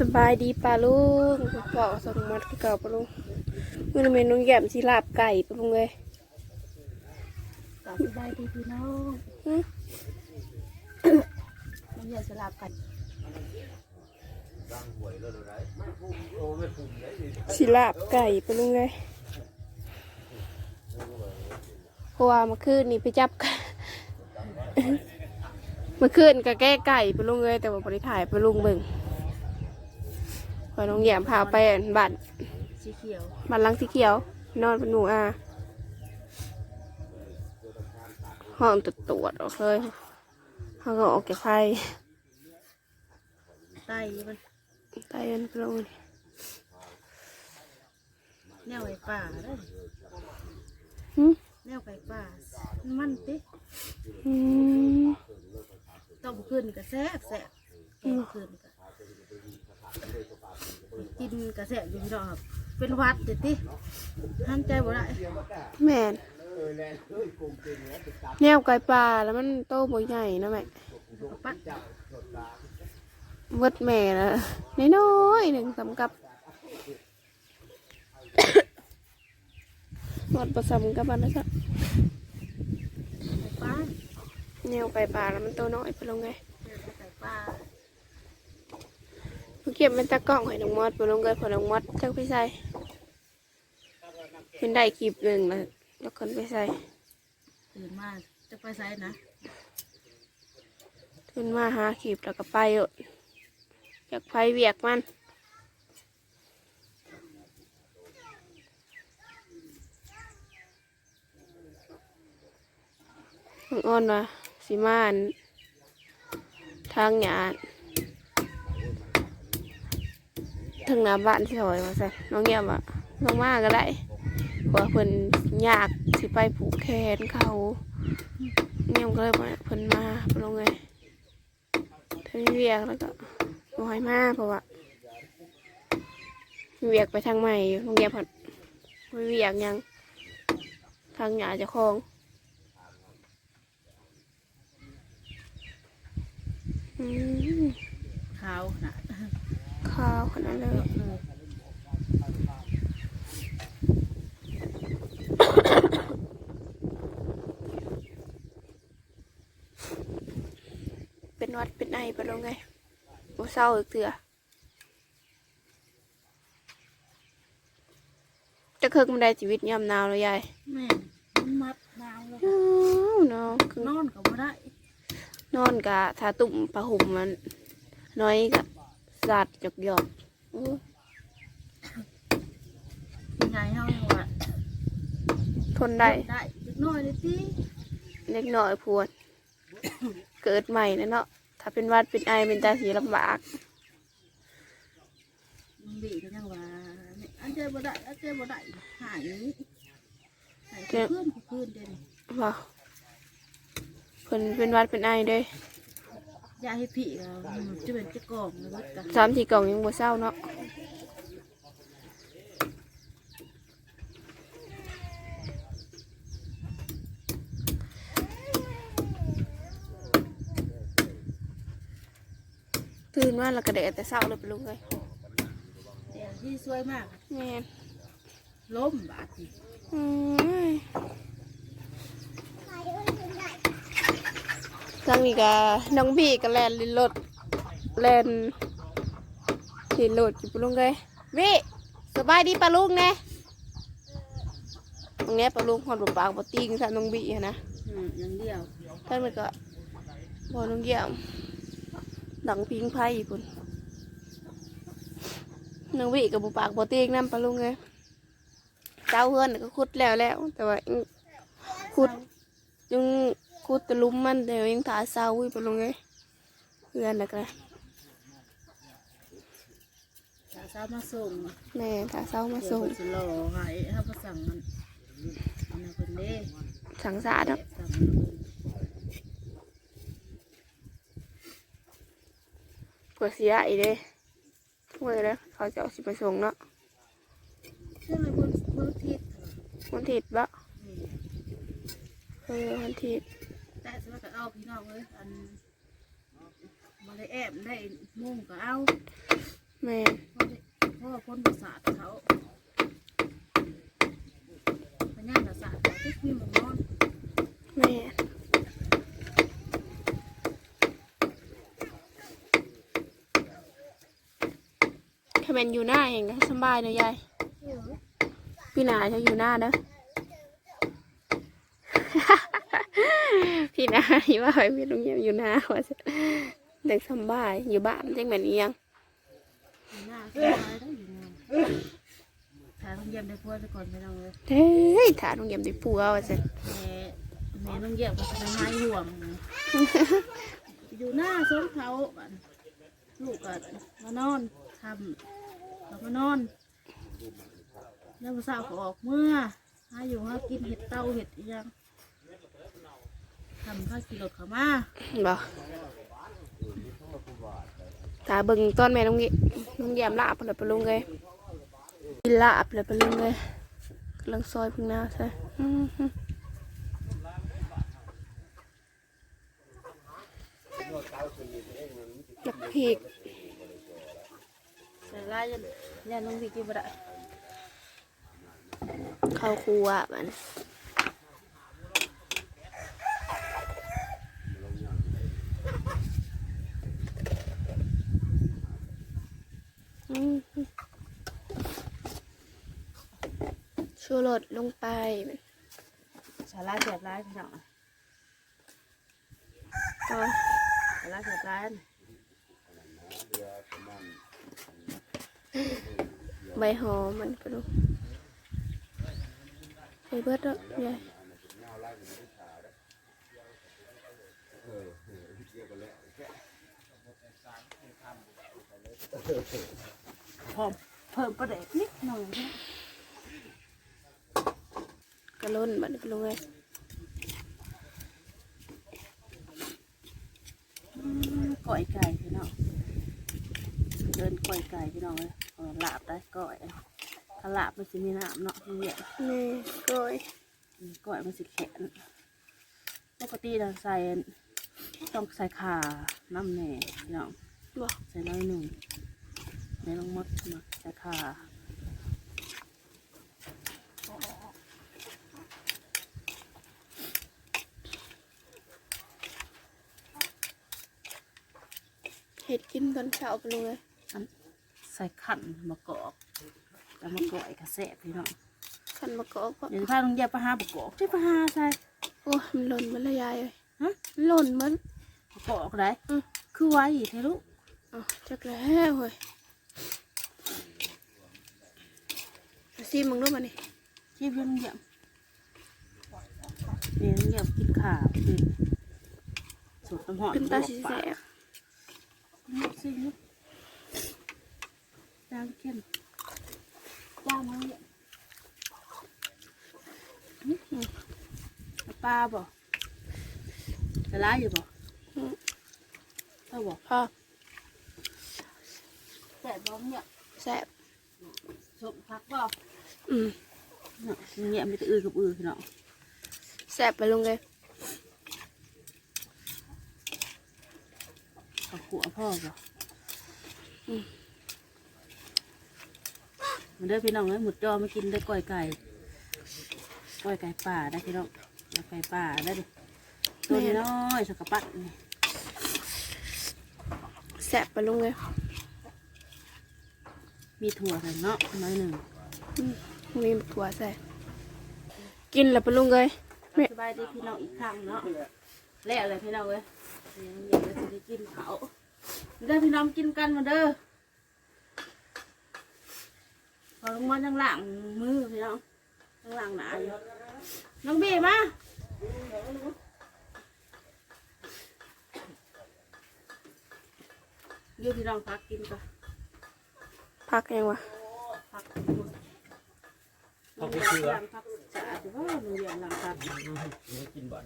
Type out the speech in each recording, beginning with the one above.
สบายดีป่าลุงเก่าสมมัดคือเก่าป่าลุงเมื่อเมนูแยมชีลาบไก่ป่าลุงเลยก็สบายดีพี่น้องหึมันอยากสลับกันชีลาบไก่ป่าลุงเลยเพราะว่าเมื่อคืนนี่ไปจับเมื่อคืนก็แก้ไก่ป่าลุงเลยแต่ว่าบริถ่ายป่าลุงเบิ่ง พอน้องแยมพาไปบ้านสีเขียวบ้านหลังสีเขียว นอนเป็นหนูอาห้องตรวจตรวจออกเลยห้องก็ออกแก่ไฟไตมันไตมันไปลงนี่แนวไก่ป่าได้อหึแนวไก่ป่า มันติอืมต้องขึ้นก็แซ่บแซ่บแกงขึ้นก็ กินก็แซ่บอยู่พี่น้องครับ เป็นหวัดเด็ดติห้ามใจบ่ได้แม่นแนวไก่ปลาแล้วมันโตบ่ใหญ่นะแม่ก็ปัดเวิดแม่ละน้อยๆหนึ่งสำกับหมดประสมกับอันนั้นซะไก่ป่าแนวไก่ปลาแล้วมันโตน้อยไปลงไงไก่ป่า เพิ่งเก็บเป็นตะกล้องให้น้องมอดไปลงเลยพอน้องมอดจักไปใส่เห็นได้คลิปหนึ่งแล้วแล้วคนไปใส่ตื่นมาจะไปไสนะขึ้นมาหาคลิปแล้วก็ไปโลดอยากไปเวียกมันน้องอ้อนว่าสิมาอันทางหยาทางหน้าบ้านที่ถอยมาใส่น้องเงียบอะลงมาก็ได้เพราะว่าเพิ่นอยากสิไปผูกแขนเขาเงียบก็เลยมาเพิ่นมาไปลงไงถ้ามีเวียกแล้วก็บ่ให้มาเพราะว่าเวียกไปทางใหม่อยู่น้องเงียบพิ่นไม่เวียกยังทางหยาจะคลองขาวนาด ข้าวขนาดเลยเออเป็นวัดเป็นไอไปแล้วไงโอ้เศร้าอีกเถื่อจะเคิกมันได้ชีวิตยามหนาวเลยยายแม่นมันมัดหนาวแล้วอ้าวเนาะคือนอนก็บ่ได้ นอนกะทาตุ่มผ้าห่มมัน น้อยกะ สาดหยอกหยอกๆอู้ยังไงเฮายังว่าทนได้ได้เล็กน้อยเลยติเล็กน้อยพวด เกิดใหม่นะเนาะถ้าเป็นหวัดเป็นไอเป็นตาสีลำบากมันบีก็ยังว่าเนี่ยอันเจบ่ได้อันเจบ่ได้หายนี้หายเพื่อนเพื่อนเด่นว้าวเพิ่นเป็นหวัดเป็นไอเด้ ยาให้พี่ก็จะเป็นจะกล่องนะวัดกันสามสี่กล่องยังบ่เศร้าเนาะตื่นมาแล้วก็แดดแต่เศร้าเลยไปลุงเลยเดี๋ยวที่สวยมากแม่นล้มบาดนี่อืม ทางนี้ก็น้องพี่ก็แลนลินรถแลนลินรถอยู่ปะลุงเลยวิสบายดีปะลุงแน่ตรงเนี้ยปะลุงหอดบปากบติ้งท่านน้องบีอะนะอืมอย่างเดียวท่านมันก็บอน้องเยี่ยมหลังพิงไพ่พุ่นน้องบีกับบปากบติ้งนั่นปะลุงเลยเจ้าเพื่อนน่ะก็คุดแล้วแล้ว แต่ว่ายังคุดยัง คุดตะลุมมันเดี๋ยวยังถาเศร้าวิปะลุงเลยเพื่อนนะก็สาวสาวมาส่งแม่ถาเศร้ามาเดี๋ยวส่งเพิ่นสิรอให้ถ้าบ่สั่งมันอันนั้นเพิ่นเด้สังสารสั่เนาะงมันเพิ่นปวดเสียอีเด้เมื่อแล้วเขาจะเอาสิไปส่งเนาะเชื่อเลยเพิ่นเพิ่นทิศวันทิศบะนี่เออวันทิศแต่ สมัยก็เอาพี่น้องเอ้ยอันบ่ได้แอบได้มุ่งก็เอาแม่นเพราะว่าคนประสาทเขาพญาประสาทเขาที่มีหมองนอนแม่นถ้าเป็นอยู่หน้าเองก็สำบายเนาะยายพี่นาจะอยู่หน้าเด้อ พี่นาที่ว่าไปพี่โรงเรียนอยู่หน้าว่าจะเด็กสำบายอยู่บ้านจังเหมือนเอียงอยู่หน้าสบายได้อยู่หน้าถ้าต้องเยี่ยมได้พัวไปก่อนไม่ต้องเลยเฮ้ยถาโรงเรียนติปัวว่าจะแม่แม่ต้องเยี่ยมกับทนายห่วงนะอยู่หน้าส้มเขาบัดลูกก็มานอนทำแล้วมานอน แล้วมาสาวก็ออกเมื่อหาอยู่หากินเห็ดเต้าเห็ดอีหยัง ทำข้าวกิโลเขามาบ่ตาเบิ่งตอนแม่น้องเยน้องแยมลาบเลยไปลงเลยกินลาบเลยไปลงเลยกำลังซอยพึ่งหน้าใช่อื้อหือจักพีกแต่ละยันยันลงดีกินบ่ได้เข้าครัวมันอื้อหือ ชูรสลงไปมันสาระเสียบร้ายพี่น้องก็สาระเสียบร้ายใบหอมมันไปลูกไปเบิดแล้วยายพร้อ มเพิ่มประเด็กนิดหน่อยนะกระล้นบัดนี้ไปลงเลยอืมก่อยไก่พี่น้องเดินก่อยไก่พี่น้องเลยเอาลาบได้ก่อยถ้าลาบมันสิมีน้ำเนาะพี่เนี่ยนี่ก้อยอืมก่อยมันสิแข็งปกติเราใส่ต้องใส่ขาน้ำแหน่พี่น้องบอกใส่น้อยหนึ่ง ในลงมดมาใส่ขาเห็ดกินตอนเช้าไปลงเลยอันใส่ขันมะกอกแล้วมะกอกกระแสบพี่น้องขันมะกอกก็เดี๋ยวพาลงแยบปลาหาบกอกที่ปลาหาใส่โอ้ยมันหล่นมันละยายเลยฮะมันหล่นมันมะกอกไรอืมคือไว้เทลูกอ๋อจักแล้วเว้ยเอา ซีมึงรู้มานี่ชีพยังเยี่ยมเดี๋ยวเยี่ยมกินขาคือสูตรน้ำหอมขึ้นตาสีแสบลูกสิลูกจางเข้มจ้างมาเยี่ยมอื้อหือเอาปลาบ่จะร้ายอยู่บ่เอาบ่พ่อแต่บ่เนี่ยแสบสมพักบ่ อืมเนาะเนี่ยมีแต่อือกับอือพี่น้องแสบไปลงเลยข้าวขัวพ่อบ่อืมมาเด้อพี่น้องเอ้ยหมุดจอมากินได้อก้อยไก่ก้อยไก่ป่าได้พี่น้องแล้วไก่ป่าได้ดิตัวน้อยๆสกกระปัดนี่แสบไปลงเลยมีถั่วใส่เนาะน้อยหนึ่ง มีถั่วใส่ กินแล้วไปลงเลยแม่สบายดีพี่น้องอีกครั้งเนาะแล้วเลยพี่น้องเอ้ยเดี๋ยวเราจะได้กินเขาวมาเด้อพี่น้องกินกันมาเด้อพอลงมาจังหลังมือพี่น้องจังหลังหนาอยู่น้องบีมาเดี๋ยวพี่น้องพักกินก่อนพักยังวะพัก กินก่อนพักเชื่อพักสะอาดว่าโรงเรียนหลังพักกินบ่อน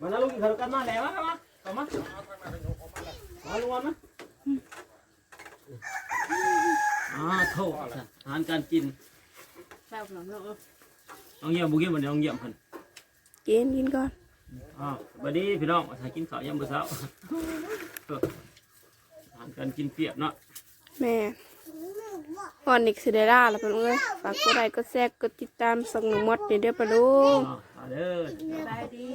มาแล้วลุงกินข้าวกันมาแล้วมามาเข้ามามาลุงวันนะอ่าโทษอาหารการกินแซ่บหน่อยเนาะน้องเยี่ยมบุกี้มันน้องเยี่ยมเพิ่นกินกินก่อนอ่าบัดนี้พี่น้องมากินข้าวยามมื้อเช้าเอาหารการกินเปียกเนาะแม่ ก่อนิกสิเดล่าแล้วปะลุงเอ้ยฝากกดไลค์กดแชร์กดติดตามส่งหนูมดนี่เด้อปะลุงอ่าเอาเด้อ สบายดี